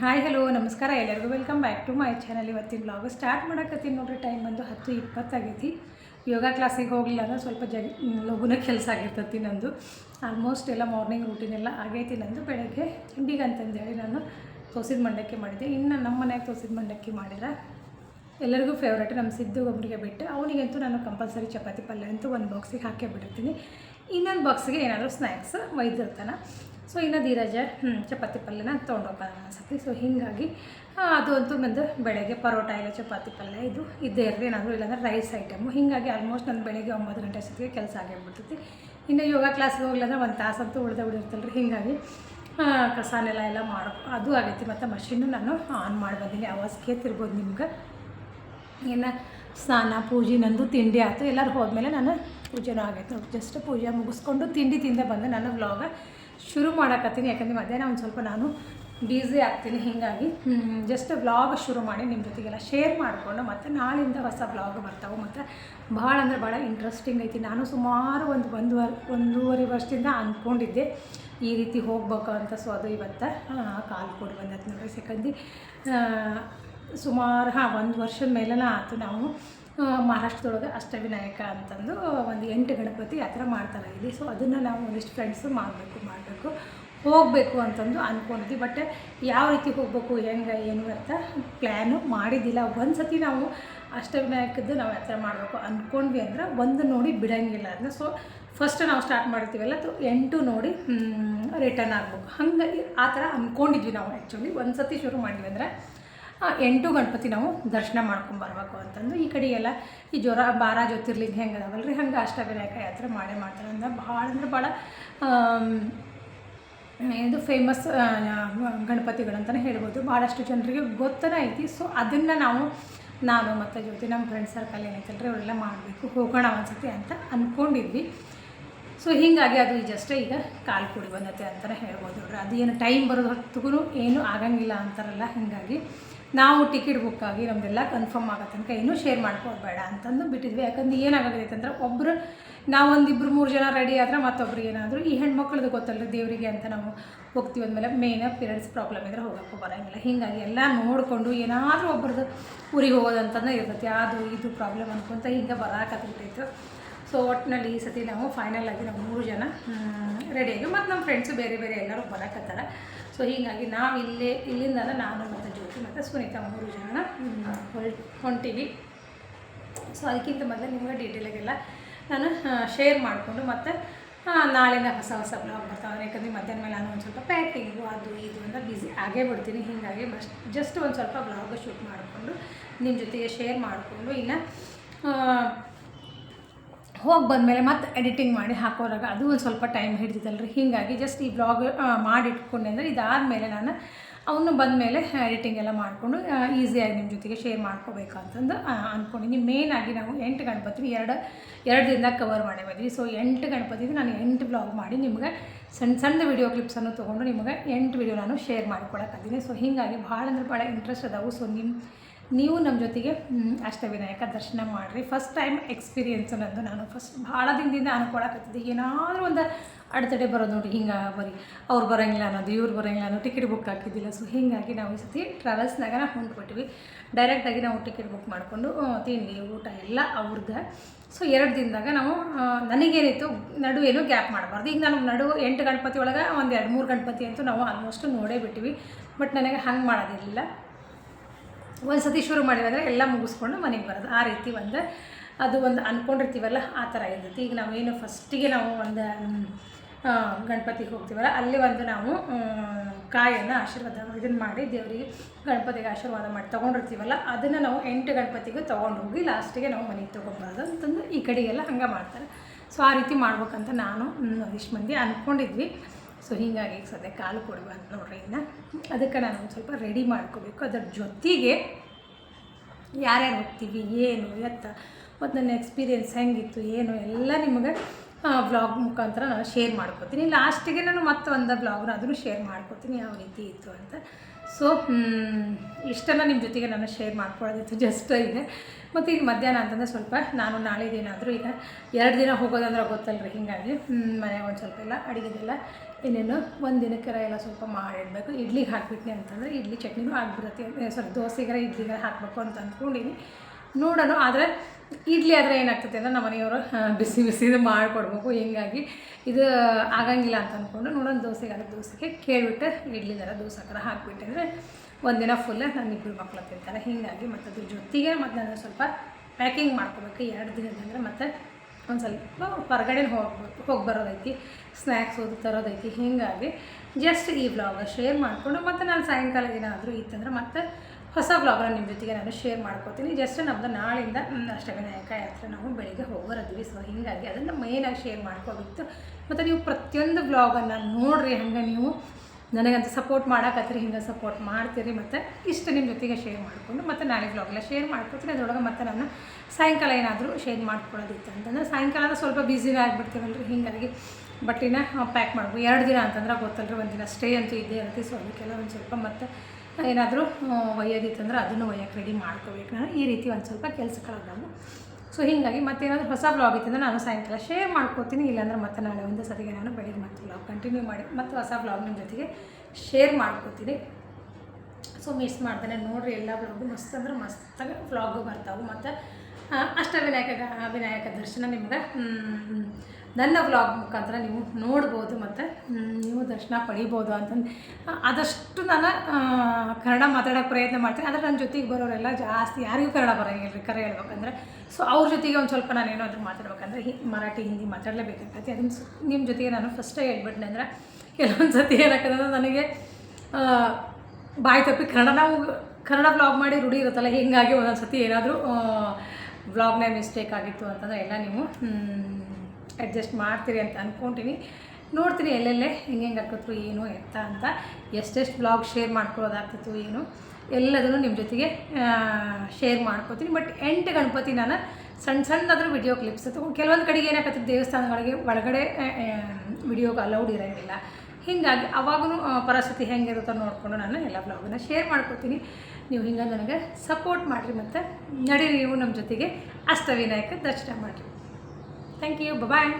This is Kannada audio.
ಹಾಯ್, ಹಲೋ, ನಮಸ್ಕಾರ. ಎಲ್ಲರಿಗೂ welcome back to my channel. ಇವತ್ತಿನ ಬ್ಲಾಗ್ ಸ್ಟಾರ್ಟ್ ಮಾಡಕತ್ತೀನಿ ನೋಡ್ರಿ. ಟೈಮ್ ಬಂದು ಹತ್ತು ಇಪ್ಪತ್ತಾಗೈತಿ ಯೋಗ ಕ್ಲಾಸಿಗೆ ಹೋಗಲಿಲ್ಲ ಅಂದ್ರೆ ಸ್ವಲ್ಪ ಜಗ್ ಲಘುನ ಕೆಲಸ ಆಗಿರ್ತೈತಿ ನಂದು. ಆಲ್ಮೋಸ್ಟ್ ಎಲ್ಲ ಮಾರ್ನಿಂಗ್ ರೂಟೀನ್ ಎಲ್ಲ ಆಗೈತಿ ನಂದು. ಬೆಳಗ್ಗೆ ತಿಂಡಿಗೆ ಅಂತಂದೇಳಿ ನಾನು ತೋಸಿದ ಮಂಡಕ್ಕಿ ಮಾಡಿದ್ದೆ ಇನ್ನು ನಮ್ಮ ಮನೆಯಾಗ ತೋಸಿದ ಮಂಡಕ್ಕಿ ಮಾಡಿದ್ರೆ ಎಲ್ಲರಿಗೂ ಫೇವ್ರೇಟ್ ನಮ್ಮ ಸಿದ್ದು ಒಬ್ಬರಿಗೆ ಬಿಟ್ಟು, ಅವನಿಗಂತೂ ನಾನು ಕಂಪಲ್ಸರಿ ಚಪಾತಿ ಪಲ್ಯ ಅಂತೂ ಒಂದು ಬಾಕ್ಸಿಗೆ ಹಾಕೇ ಬಿಟ್ಟಿರ್ತೀನಿ. ಇನ್ನೊಂದು ಬಾಕ್ಸಿಗೆ ಏನಾದರೂ ಸ್ನ್ಯಾಕ್ಸ್ ಒಯ್ದಿರ್ತಾನೆ ಸೊ, ಇನ್ನು ಧೀರಜ ಚಪಾತಿ ಪಲ್ಯನ ತೊಗೊಂಡೋಗ್ತಾನೆ ಅನ್ಸತಿ ಸೊ, ಹೀಗಾಗಿ ಅದು ಅಂತೂ ನಂದು ಬೆಳಗ್ಗೆ ಪರೋಟ ಇಲ್ಲ, ಚಪಾತಿ ಪಲ್ಯ, ಇದು ಇದ್ದೇ ಇರಲಿ ಏನಾದರೂ ಇಲ್ಲಾಂದ್ರೆ ರೈಸ್ ಐಟಮು. ಹೀಗಾಗಿ ಆಲ್ಮೋಸ್ಟ್ ನನ್ನ ಬೆಳಗ್ಗೆ ಒಂಬತ್ತು ಗಂಟೆ ಅಷ್ಟೊತ್ತಿಗೆ ಕೆಲಸ ಆಗಿಬಿಡ್ತೈತಿ. ಇನ್ನು ಯೋಗ ಕ್ಲಾಸ್ಗೆ ಹೋಗ್ಲಂದ್ರೆ ಒಂದು ತಾಸಂತೂ ಉಳ್ದ ಬಿಡಿರ್ತಲ್ಲ ರೀ ಹೀಗಾಗಿ ಕಸಾನೆಲ್ಲ ಎಲ್ಲ ಮಾಡೋ, ಅದು ಆಗೈತಿ. ಮತ್ತು ಮಷಿನ್ನು ನಾನು ಆನ್ ಮಾಡಿ ಬಂದೀನಿ. ಆವಾಜ್ ಕೇತಿರ್ಬೋದು ನಿಮ್ಗೆ. ಇನ್ನು ಸ್ನಾನ, ಪೂಜೆ, ನಂದು ತಿಂಡಿ ಆಯಿತು. ಎಲ್ಲರೂ ಹೋದ್ಮೇಲೆ ನಾನು ಪೂಜೆನೂ ಆಗೈತೆ. ನೋಡಿ ಜಸ್ಟ್ ಪೂಜೆ ಮುಗಿಸ್ಕೊಂಡು ತಿಂಡಿ ತಿಂದ ಬಂದು ನನ್ನ ವ್ಲಾಗ ಶುರು ಮಾಡಕತ್ತೀನಿ. ಯಾಕಂದರೆ ಮಧ್ಯಾಹ್ನ ಒಂದು ಸ್ವಲ್ಪ ನಾನು ಬ್ಯುಸಿ ಆಗ್ತೀನಿ. ಹೀಗಾಗಿ ಜಸ್ಟ್ ವ್ಲಾಗ್ ಶುರು ಮಾಡಿ ನಿಮ್ಮ ಜೊತೆಗೆಲ್ಲ ಶೇರ್ ಮಾಡಿಕೊಂಡು ಮತ್ತು ನಾಳಿಂದ ಹೊಸ ವ್ಲಾಗ್ ಬರ್ತಾವೆ. ಮತ್ತು ಭಾಳ ಅಂದರೆ ಭಾಳ ಇಂಟ್ರೆಸ್ಟಿಂಗ್ ಐತಿ. ನಾನು ಸುಮಾರು ಒಂದು ಒಂದುವರೆ, ಒಂದೂವರೆ ವರ್ಷದಿಂದ ಅಂದ್ಕೊಂಡಿದ್ದೆ ಈ ರೀತಿ ಹೋಗ್ಬೇಕು ಅಂತ. ಸೊ ಅದು ಇವತ್ತು ಕಾಲು ಕೊಡಿ ಬಂದೈತೆ ನೋಡ್ರಿ. ಸೆಕಂದಿ ಸುಮಾರು, ಹಾಂ, ಒಂದು ವರ್ಷದ ಮೇಲೆ ಆಯಿತು ನಾವು. ಮಹಾರಾಷ್ಟ್ರದೊಳಗೆ ಅಷ್ಟವಿನಾಯಕ ಅಂತಂದು ಒಂದು ಎಂಟು ಗಣಪತಿ ಆ ಥರ ಮಾಡ್ತಾರೆ ಇಲ್ಲಿ. ಸೊ ಅದನ್ನು ನಾವು ಒಂದಿಷ್ಟು ಫ್ರೆಂಡ್ಸು ಮಾಡಬೇಕು ಮಾಡಬೇಕು. ಹೋಗಬೇಕು ಅಂತಂದು ಅಂದ್ಕೊಂಡಿದ್ವಿ ಬಟ್ ಯಾವ ರೀತಿ ಹೋಗಬೇಕು, ಹೆಂಗೆ, ಏನು ಅಂತ ಪ್ಲ್ಯಾನು ಮಾಡಿದ್ದಿಲ್ಲ. ಒಂದು ಸತಿ ನಾವು ಅಷ್ಟವಿನಾಯಕದ್ದು ನಾವು ಯಾವ ಮಾಡಬೇಕು ಅಂದ್ಕೊಂಡ್ವಿ ಅಂದ್ರೆ ಒಂದು ನೋಡಿ ಬಿಡೋಂಗಿಲ್ಲ ಅಂದರೆ ಸೊ ಫಸ್ಟ್ ನಾವು ಸ್ಟಾರ್ಟ್ ಮಾಡ್ತೀವಲ್ಲ ಅದು ಎಂಟು ನೋಡಿ ರಿಟರ್ನ್ ಆಗಬೇಕು. ಹಂಗಾಗಿ ಆ ಥರ ಅಂದ್ಕೊಂಡಿದ್ವಿ ನಾವು ಆ್ಯಕ್ಚುಲಿ ಒಂದು ಸತಿ ಶುರು ಮಾಡಿದ್ವಿ ಅಂದರೆ ಆ, ಎಂಟು ಗಣಪತಿ ನಾವು ದರ್ಶನ ಮಾಡ್ಕೊಂಡು ಬರ್ಬೇಕು ಅಂತಂದು ಈ ಕಡೆ ಎಲ್ಲ ಈ ಜ್ವರ ಬಾರ ಜೊತಿರ್ಲಿದ್ದು ಹೆಂಗೆ ಅದಾವಲ್ಲ ರೀ ಹಂಗೆ ಅಷ್ಟವಿನಾಯಕ ಯಾತ್ರೆ ಮಾಡೇ ಮಾಡ್ತಾರೆ ಅಂದ್ರೆ ಭಾಳ ಅಂದ್ರೆ ಭಾಳ ಇದು ಫೇಮಸ್ ಗಣಪತಿಗಳಂತಲೇ ಹೇಳ್ಬೋದು. ಭಾಳಷ್ಟು ಜನರಿಗೆ ಗೊತ್ತನೇ ಐತಿ. ಸೊ ಅದನ್ನು ನಾವು ನಾನು ಮತ್ತು ಜೊತೆ ನಮ್ಮ ಫ್ರೆಂಡ್ ಸರ್ಕಲ್ ಏನೈತಲ್ಲ ರೀ ಅವರೆಲ್ಲ ಮಾಡಬೇಕು ಹೋಗೋಣ ಅನ್ಸುತ್ತೆ ಅಂತ ಅಂದ್ಕೊಂಡಿದ್ವಿ ಸೊ ಹೀಗಾಗಿ ಅದು ಜಸ್ಟ್ ಈಗ ಕಾಲು ಕೂಡಿ ಬಂದತೆ ಅಂತಲೇ ಹೇಳ್ಬೋದು. ಅದು ಏನು ಟೈಮ್ ಬರೋದು ಹೊತ್ತಿಗೂ ಏನೂ ಆಗಂಗಿಲ್ಲ ಅಂತಾರಲ್ಲ ಹೀಗಾಗಿ. ನಾವು ಟಿಕೆಟ್ ಬುಕ್ ಆಗಿ ನಮ್ಮದೆಲ್ಲ ಕನ್ಫರ್ಮ್ ಆಗೋ ತನಕ ಇನ್ನೂ ಶೇರ್ ಮಾಡ್ಕೋಬೇಡ ಅಂತಂದು ಬಿಟ್ಟಿದ್ವಿ. ಯಾಕಂದ್ರೆ ಏನಾಗೈತೆ ಅಂದ್ರೆ ಒಬ್ಬರು ನಾವು ಒಂದಿಬ್ಬರು ಮೂರು ಜನ ರೆಡಿ ಆದ್ರೆ ಮತ್ತೊಬ್ರು ಏನಾದರೂ, ಈ ಹೆಣ್ಮಕ್ಳದ್ದು ಗೊತ್ತಲ್ಲ ದೇವರಿಗೆ ಅಂತ ನಾವು ಹೋಗ್ತೀವಿ ಅಂದಮೇಲೆ ಮೇನ್ ಪೀರಿಯಡ್ಸ್ ಪ್ರಾಬ್ಲಮ್ ಇದ್ರೆ ಹೋಗೋಕ್ಕೂ ಬರೋಂಗಿಲ್ಲ. ಹೀಗಾಗಿ ಎಲ್ಲ ನೋಡಿಕೊಂಡು ಏನಾದರೂ ಒಬ್ರದ್ದು ಊರಿಗೆ ಹೋಗೋದಂತಂದ್ರೆ ಇರ್ತೈತಿ. ಅದು ಇದು ಪ್ರಾಬ್ಲಮ್ ಅನ್ಕೊಂತ ಹಿಂಗೆ ಬರಾಕತ್ತಿತ್ತು ಸೊ ಒಟ್ಟಿನಲ್ಲಿ ಈ ಸತಿ ನಾವು ಫೈನಲ್ ಆಗಿ ನಾವು ಮೂರು ಜನ ರೆಡಿಯಾಗಿ ಮತ್ತು ನಮ್ಮ ಫ್ರೆಂಡ್ಸು ಬೇರೆ ಬೇರೆ ಎಲ್ಲರೂ ಬರಕತ್ತಾರ ಸೊ ಹೀಗಾಗಿ ನಾವು ಇಲ್ಲೇ ಇಲ್ಲಿಂದ ನಾನು ಮತ್ತು ಜ್ಯೋತಿ ಮತ್ತು ಸುನೀತಾ ಮೂರು ಜನ ಹೊಂಟೀವಿ. ಸೊ ಅದಕ್ಕಿಂತ ಮೊದಲು ನಿಮಗೆ ಡೀಟೇಲಾಗೆಲ್ಲ ನಾನು ಶೇರ್ ಮಾಡಿಕೊಂಡು ಮತ್ತು ನಾಳೆನ ಹೊಸ ಹೊಸ ಬ್ಲಾಗ್ ಬರ್ತಾವೆ ಯಾಕಂದರೆ ಮಧ್ಯಾಹ್ನ ಮೇಲೆ ನಾನು ಒಂದು ಸ್ವಲ್ಪ ಪ್ಯಾಕಿಂಗು ಅದು ಇದು ಅಂತ ಬ್ಯುಸಿ ಆಗೇ ಬಿಡ್ತೀನಿ. ಹೀಗಾಗಿ ಬಸ್ ಜಸ್ಟ್ ಒಂದು ಸ್ವಲ್ಪ ಬ್ಲಾಗ್ ಶೂಟ್ ಮಾಡಿಕೊಂಡು ನಿಮ್ಮ ಜೊತೆಗೆ ಶೇರ್ ಮಾಡಿಕೊಂಡು ಇನ್ನು ಹೋಗಿ ಬಂದಮೇಲೆ ಮತ್ತೆ ಎಡಿಟಿಂಗ್ ಮಾಡಿ ಹಾಕೋರಾಗ ಅದು ಒಂದು ಸ್ವಲ್ಪ ಟೈಮ್ ಹಿಡಿದಿದ್ದಲ್ರಿ ಹೀಗಾಗಿ ಜಸ್ಟ್ ಈ ಬ್ಲಾಗ್ ಮಾಡಿಟ್ಕೊಂಡೆ ಅಂದರೆ ಇದಾದಮೇಲೆ ನಾನು ಅವನು ಬಂದಮೇಲೆ ಎಡಿಟಿಂಗ್ ಎಲ್ಲ ಮಾಡಿಕೊಂಡು ಈಸಿಯಾಗಿ ನಿಮ್ಮ ಜೊತೆಗೆ ಶೇರ್ ಮಾಡ್ಕೋಬೇಕು ಅಂತಂದು ಅಂದ್ಕೊಂಡಿನಿ ಮೇನ್ ಆಗಿ ನಾವು ಎಂಟು ಗಣಪತಿ ಎರಡು ಎರಡು ದಿನದಾಗ ಕವರ್ ಮಾಡಿದ್ವಿ ಸೊ ಎಂಟು ಗಣಪತಿದು ನಾನು ಎಂಟು ಬ್ಲಾಗ್ ಮಾಡಿ ನಿಮ್ಗೆ ಸಣ್ಣ ಸಣ್ಣ ವಿಡಿಯೋ ಕ್ಲಿಪ್ಸನ್ನು ತೊಗೊಂಡು ನಿಮಗೆ ಎಂಟು ವಿಡಿಯೋ ನಾನು ಶೇರ್ ಮಾಡ್ಕೊಳಕ್ಕಿದ್ದೀನಿ ಸೊ ಹೀಗಾಗಿ ಭಾಳ ಅಂದ್ರೆ ಭಾಳ ಇಂಟ್ರೆಸ್ಟ್ ಅದಾವು. ಸೊ ನಿಮ್ಮ ನೀವು ನಮ್ಮ ಜೊತೆಗೆ ಅಷ್ಟವಿನಾಯಕ ದರ್ಶನ ಮಾಡಿರಿ. ಫಸ್ಟ್ ಟೈಮ್ ಎಕ್ಸ್ಪೀರಿಯೆನ್ಸ್ ಅನ್ನೋದು ನಾನು ಫಸ್ಟ್ ಭಾಳ ದಿನದಿಂದ ಅನ್ಕೊಳಕತ್ತಿದ್ದೆ. ಏನಾದರೂ ಒಂದು ಅಡೆತಡೆ ಬರೋದು ನೋಡಿ, ಹಿಂಗೆ ಬರೀ ಅವ್ರು ಬರೋಂಗಿಲ್ಲ ಅನ್ನೋದು, ಇವ್ರು ಬರೋಂಗಿಲ್ಲ ಅನ್ನೋ ಟಿಕೆಟ್ ಬುಕ್ ಹಾಕಿದ್ದಿಲ್ಲ. ಸೊ ಹೀಗಾಗಿ ನಾವು ಈ ಸತಿ ಟ್ರಾವೆಲ್ಸ್ನಾಗ ನಾವು ಡೈರೆಕ್ಟಾಗಿ ನಾವು ಟಿಕೆಟ್ ಬುಕ್ ಮಾಡಿಕೊಂಡು ತಿಂಡಿ, ಊಟ ಎಲ್ಲ ಅವ್ರದ್ದು ಸೊ ಎರಡು ದಿನದಾಗ ನಾವು ನನಗೇನಿತ್ತು, ನಡು ಏನೂ ಗ್ಯಾಪ್ ಮಾಡಬಾರ್ದು. ಈಗ ನಾನು ನಡು ಎಂಟು ಗಣಪತಿ ಒಳಗೆ ಒಂದು ಎರಡು ಮೂರು ಗಣಪತಿ ಅಂತೂ ನಾವು ಆಲ್ಮೋಸ್ಟ್ ನೋಡೇ ಬಿಟ್ಟಿವಿ. ಬಟ್ ನನಗೆ ಹಂಗೆ ಮಾಡೋದಿರಲಿಲ್ಲ. ಒಂದು ಸತಿ ಶುರು ಮಾಡಿದ್ರೆ ಎಲ್ಲ ಮುಗಿಸ್ಕೊಂಡು ಮನೆಗೆ ಬರೋದು. ಆ ರೀತಿ ಒಂದು ಅದು ಒಂದು ಅಂದ್ಕೊಂಡಿರ್ತೀವಲ್ಲ ಆ ಥರ ಇರ್ತೈತಿ ಈಗ ನಾವೇನು ಫಸ್ಟಿಗೆ ನಾವು ಒಂದು ಗಣಪತಿಗೆ ಹೋಗ್ತೀವಲ್ಲ, ಅಲ್ಲಿ ಒಂದು ನಾವು ಕಾಯನ್ನು ಆಶೀರ್ವಾದ ಇದನ್ನು ಮಾಡಿ ದೇವರಿಗೆ ಗಣಪತಿಗೆ ಆಶೀರ್ವಾದ ಮಾಡಿ ತೊಗೊಂಡಿರ್ತೀವಲ್ಲ, ಅದನ್ನು ನಾವು ಎಂಟು ಗಣಪತಿಗೆ ತೊಗೊಂಡು ಹೋಗಿ ಲಾಸ್ಟಿಗೆ ನಾವು ಮನೆಗೆ ತೊಗೊಂಬರೋದು. ಅಂತಂದು ಈ ಕಡೆಗೆಲ್ಲ ಹಂಗೆ ಮಾಡ್ತಾರೆ. ಸೊ, ಆ ರೀತಿ ಮಾಡ್ಬೇಕಂತ ನಾನು ಇಷ್ಟು ಮಂದಿ ಅಂದ್ಕೊಂಡಿದ್ವಿ ಸೊ ಹೀಗಾಗಿ ಈಗ ಸದ್ಯ ಕಾಲು ಕೊಡ್ಬಾರ್ದು ನೋಡ್ರಿ ಇನ್ನು. ಅದಕ್ಕೆ ನಾನು ಒಂದು ಸ್ವಲ್ಪ ರೆಡಿ ಮಾಡ್ಕೋಬೇಕು. ಅದರ ಜೊತೆಗೆ ಯಾರ್ಯಾರು ಹೋಗ್ತೀವಿ, ಏನು, ಎತ್ತ, ಮತ್ತು ನನ್ನ ಎಕ್ಸ್ಪೀರಿಯೆನ್ಸ್ ಹೆಂಗಿತ್ತು, ಏನು, ಎಲ್ಲ ನಿಮಗೆ ವ್ಲಾಗ್ ಮುಖಾಂತರ ಶೇರ್ ಮಾಡ್ಕೋತೀನಿ. ಲಾಸ್ಟಿಗೆ ನಾನು ಮತ್ತೊಂದು ಬ್ಲಾಗ್ನ ಅದನ್ನು ಶೇರ್ ಮಾಡ್ಕೋತೀನಿ. ಯಾವ ರೀತಿ ಇತ್ತು ಅಂತ. ಸೊ ಇಷ್ಟೆಲ್ಲ ನಿಮ್ಮ ಜೊತೆಗೆ ನಾನು ಶೇರ್ ಮಾಡ್ಕೊಳ್ಳೋದಿತ್ತು. ಜಸ್ಟ್ ಇದೆ. ಮತ್ತು ಈಗ ಮಧ್ಯಾಹ್ನ ಅಂತಂದರೆ ಸ್ವಲ್ಪ ನಾನು ನಾಳೆದೇನಾದರೂ ಈಗ ಎರಡು ದಿನ ಹೋಗೋದಂದ್ರೆ ಗೊತ್ತಲ್ರಿ ಹೀಗಾಗಿ. ಮನೆಗೆ ಒಂದು ಸ್ವಲ್ಪ ಎಲ್ಲ ಅಡುಗೆದೆಲ್ಲ ಏನೇನು ಒಂದು ದಿನಕ್ಕೆರ ಎಲ್ಲ ಸ್ವಲ್ಪ ಮಾಡಿಡಬೇಕು. ಇಡ್ಲಿಗೆ ಹಾಕ್ಬಿಟ್ನಿ ಅಂತಂದರೆ ಇಡ್ಲಿ ಚಟ್ನಿನೂ ಆಗ್ಬಿಡುತ್ತೆ. ಸಾರಿ ದೋಸೆಗಾರ ಇಡ್ಲಿಗಾರ ಹಾಕಬೇಕು ಅಂತ ಅಂದ್ಕೊಂಡಿನಿ ನೋಡೋಣ. ಆದರೆ ಇಡ್ಲಿ ಆದರೆ ಏನಾಗ್ತದೆ ಅಂದರೆ ನಮ್ಮ ಮನೆಯವರು ಬಿಸಿ ಬಿಸಿ ಇದು ಮಾಡಿಕೊಡ್ಬೇಕು. ಹಿಂಗಾಗಿ ಇದು ಆಗಂಗಿಲ್ಲ ಅಂತ ಅಂದ್ಕೊಂಡು ನೋಡೋಣ. ದೋಸೆಗಾರ ದೋಸೆಗೆ ಕೇಳಿಬಿಟ್ಟು ಇಡ್ಲಿದಾರ ದೋಸೆ ಥರ ಹಾಕ್ಬಿಟ್ಟೆ ಅಂದರೆ ಒಂದಿನ ಫುಲ್ ನನ್ನ ಇಬ್ಬರು ಮಕ್ಕಳು ತಿಂತಾರೆ. ಹೀಗಾಗಿ ಮತ್ತು ಅದ್ರ ಜೊತೆಗೆ ಮತ್ತು ನಾನು ಸ್ವಲ್ಪ ಪ್ಯಾಕಿಂಗ್ ಮಾಡ್ಕೋಬೇಕು. ಎರಡು ದಿನದಂದರೆ ಮತ್ತು ಒಂದು ಸ್ವಲ್ಪ ಹೊರಗಡೆ ಹೋಗ್ಬೇಕು. ಹೋಗಿ ಬರೋದೈತಿ. ಸ್ನ್ಯಾಕ್ಸ್ ಓದು ತರೋದೈತಿ. ಹೀಗಾಗಿ ಜಸ್ಟ್ ಈ ಬ್ಲಾಗ ಶೇರ್ ಮಾಡಿಕೊಂಡು ಮತ್ತು ನಾನು ಸಾಯಂಕಾಲ ಏನಾದರೂ ಇತ್ತಂದ್ರೆ ಮತ್ತೆ ಹೊಸ ವ್ಲಾಗ್ನ ನಿಮ್ಮ ಜೊತೆಗೆ ನಾನು ಶೇರ್ ಮಾಡ್ಕೋತೀನಿ. ಜಸ್ಟ್ ನಮ್ಮದು ನಾಳಿಂದ ಅಷ್ಟವಿನಾಯಕ ಯಾತ್ರೆ ನಾವು ಬೆಳಿಗ್ಗೆ ಹೋಗೋರದ್ವಿ. ಸೊ ಹೀಗಾಗಿ ಅದನ್ನು ಮೇಯ್ನಾಗಿ ಶೇರ್ ಮಾಡ್ಕೋಬೇಕಿತ್ತು ಮತ್ತು ನೀವು ಪ್ರತಿಯೊಂದು ಬ್ಲಾಗನ್ನು ನೋಡಿರಿ, ಹಂಗೆ ನೀವು. ನನಗಂತ ಸಪೋರ್ಟ್ ಮಾಡಕತ್ತೀರಿ, ಹಿಂಗೆ ಸಪೋರ್ಟ್ ಮಾಡ್ತೀರಿ, ಮತ್ತು ಇಷ್ಟು ನಿಮ್ಮ ಜೊತೆಗೆ ಶೇರ್ ಮಾಡಿಕೊಂಡು, ಮತ್ತು ನಾಳೆ ವ್ಲಾಗೆಲ್ಲ ಶೇರ್ ಮಾಡ್ಕೊತೀನಿ. ಅದರೊಳಗೆ ಮತ್ತೆ ನಾನು ಸಾಯಂಕಾಲ ಏನಾದರೂ ಶೇರ್ ಮಾಡ್ಕೊಳ್ಳೋದಿತ್ತು ಅಂತಂದರೆ, ಸಾಯಂಕಾಲ ಸ್ವಲ್ಪ ಬ್ಯುಸಿನೇ ಆಗಿಬಿಡ್ತೀವಲ್ರಿ, ಹಿಂಗಾಗಿ ಬಟ್ಟೆನ ಪ್ಯಾಕ್ ಮಾಡ್ಬೋದು ಎರಡು ದಿನ ಅಂತಂದ್ರೆ ಗೊತ್ತಲ್ರಿ ಒಂದು ದಿನ ಸ್ಟೇ ಅಂತೂ ಇದ್ದೇ ಇರುತ್ತೆ. ಸೊ ಅದಕ್ಕೆಲ್ಲ ಒಂದು ಸ್ವಲ್ಪ ಮತ್ತೆ ಏನಾದರೂ ಒಯ್ಯೋದಿತ್ತಂದ್ರೆ ಅದನ್ನು ಒಯ್ಯೋಕ್ಕೆ ರೆಡಿ ಮಾಡ್ಕೋಬೇಕು. ನಾನು ಈ ರೀತಿ ಒಂದು ಸ್ವಲ್ಪ ಕೆಲಸಗಳಾದವು ಸೊ ಹೀಗಾಗಿ ಮತ್ತೇನಾದರೂ ಹೊಸ ಬ್ಲಾಗ್ ಇತ್ತಂದ್ರೆ ನಾನು ಸಾಯಂಕಾಲ ಶೇರ್ ಮಾಡ್ಕೋತೀನಿ. ಇಲ್ಲಾಂದ್ರೆ ಮತ್ತೆ ನಾಳೆ ಒಂದು ಸರಿಗೆ ನಾನು ಬೆಳಿಗ್ಗೆ ಮತ್ತೆ ಬ್ಲಾಗ್ ಕಂಟಿನ್ಯೂ ಮಾಡಿ ಮತ್ತು ಹೊಸ ಬ್ಲಾಗ್ ನಿಮ್ಮ ಜೊತೆಗೆ ಶೇರ್ ಮಾಡ್ಕೋತೀನಿ. ಸೊ ಮಿಸ್ ಮಾಡ್ತಾನೆ. ನೋಡಿರಿ ಎಲ್ಲ ಬ್ಲಾಗು ಮಸ್ತ್ ಅಂದ್ರೆ ಮಸ್ತಾಗಿ ವ್ಲಾಗು ಬರ್ತಾವೆ. ಮತ್ತು ಅಷ್ಟವಿನಾಯಕ ವಿನಾಯಕ ವಿನಾಯಕ ದರ್ಶನ ನಿಮ್ಗೆ. ನನ್ನ ವ್ಲಾಗ್ ಮುಖಾಂತರ ನೀವು ನೋಡ್ಬೋದು ಮತ್ತು ನೀವು ದರ್ಶನ ಪಡಿಬೋದು ಅಂತಂದು ಆದಷ್ಟು ನಾನು ಕನ್ನಡ ಮಾತಾಡೋಕ್ಕೆ ಪ್ರಯತ್ನ ಮಾಡ್ತೀನಿ. ಆದರೆ ನನ್ನ ಜೊತೆಗೆ ಬರೋರೆಲ್ಲ ಜಾಸ್ತಿ ಯಾರಿಗೂ ಕನ್ನಡ ಬರೋಂಗಿಲ್ಲ ರೀ ಕರೆ ಹೇಳ್ಬೇಕಂದ್ರೆ. ಸೊ ಅವ್ರ ಜೊತೆಗೆ ಒಂದು ಸ್ವಲ್ಪ ನಾನು ಏನಾದರೂ ಮಾತಾಡ್ಬೇಕಂದ್ರೆ ಹಿ, ಮರಾಠಿ, ಹಿಂದಿ ಮಾತಾಡಲೇಬೇಕಾಗತ್ತೆ. ಅದನ್ನು ನಿಮ್ಮ ಜೊತೆಗೆ ನಾನು ಫಸ್ಟೇ ಹೇಳ್ಬಿಟ್ಟೆ ಅಂದ್ರೆ ಕೆಲವೊಂದು ಸತಿ ಏನಾಗ್ತದೆ ನನಗೆ ಬಾಯಿ ತಪ್ಪಿ ಕನ್ನಡ ನಾವು ಕನ್ನಡ ಬ್ಲಾಗ್ ಮಾಡಿ ರೂಢಿ ಇರುತ್ತಲ್ಲ, ಹೀಗಾಗಿ ಒಂದೊಂದು ಸತಿ ಏನಾದರೂ ಬ್ಲಾಗ್ನ ಮಿಸ್ಟೇಕ್ ಆಗಿತ್ತು ಅಂತಂದರೆ ಎಲ್ಲ ನೀವು ಅಡ್ಜಸ್ಟ್ ಮಾಡ್ತೀರಿ ಅಂತ ಅಂದ್ಕೊತೀನಿ ನೋಡ್ತೀನಿ ಎಲ್ಲೆಲ್ಲೇ ಹೆಂಗೆ ಹೆಂಗೆ ಆಗ್ತಿತ್ತು ಏನು, ಎತ್ತ ಅಂತ. ಎಷ್ಟೆಷ್ಟು ಬ್ಲಾಗ್ ಶೇರ್ ಮಾಡ್ಕೊಳ್ಳೋದಾಗ್ತಿತ್ತು ಏನು, ಎಲ್ಲದನ್ನು ನಿಮ್ಮ ಜೊತೆಗೆ ಶೇರ್ ಮಾಡ್ಕೋತೀನಿ. ಬಟ್ ಎಂಟು ಗಣಪತಿ ನಾನು ಸಣ್ಣ ಸಣ್ಣದಾದ್ರೂ ವಿಡಿಯೋ ಕ್ಲಿಪ್ಸ್ ತಗೊಂಡು, ಕೆಲವೊಂದು ಕಡೆಗೆ ಏನಾಗ್ತದೆ ದೇವಸ್ಥಾನಗಳಿಗೆ ಒಳಗಡೆ ವಿಡಿಯೋಗೆ ಅಲೌಡ್ ಇರೋಂಗಿಲ್ಲ. ಹೀಗಾಗಿ ಅವಾಗೂ ಪರಿಸ್ಥಿತಿ ಹೆಂಗಿರುತ್ತೋ ನೋಡಿಕೊಂಡು ನಾನು ಎಲ್ಲ ಬ್ಲಾಗನ್ನ ಶೇರ್ ಮಾಡ್ಕೊತೀನಿ. ನೀವು ಹಿಂಗೆ ನನಗೆ ಸಪೋರ್ಟ್ ಮಾಡಿರಿ ಮತ್ತು ನಡೀರಿ ನೀವು ನಮ್ಮ ಜೊತೆಗೆ. ಅಷ್ಟವಿನಾಯಕ ದರ್ಶನ ಮಾಡಿರಿ. Thank you bye